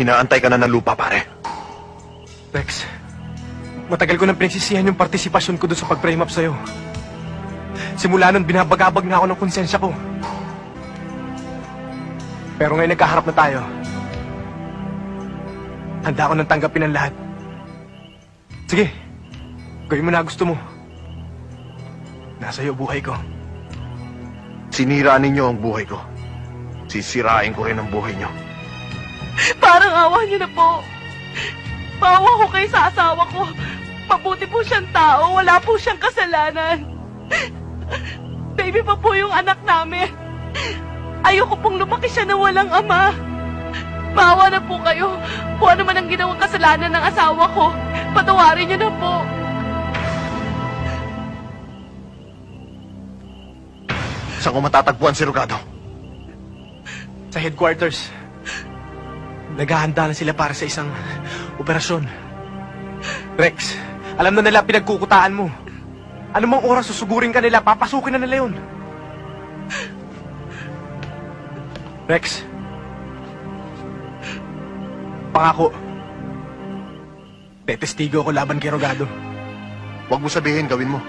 Inaantay ka na ng lupa, pare. Rex, matagal ko nang pinagsisihan yung partisipasyon ko doon sa pag-frame up sa'yo. Simula nun, binabagabag na ako ng konsensya ko. Pero ngayon nagkaharap na tayo. Handa ako nang tanggapin ang lahat. Sige, gawin mo na gusto mo. Nasa iyo buhay ko. Sinira ninyo ang buhay ko. Sisirain ko rin ang buhay nyo. Parang awa niyo na po. Bawa ko kay sa asawa ko. Mabuti po siyang tao. Wala po siyang kasalanan. Baby pa po yung anak namin. Ayoko pong lumaki siya na walang ama. Bawa na po kayo. Kung ano man ang ginawang kasalanan ng asawa ko, patawarin niyo na po. Saan ko matatagpuan si Rugado? Sa headquarters. Naghahanda na sila para sa isang operasyon. Rex, alam na nila pinagkukutaan mo. Ano mang oras susugurin ka nila, papasukin na nila yun. Rex. Pangako. Tetestigo ako laban kay Rogado. Huwag mo sabihin, gawin mo.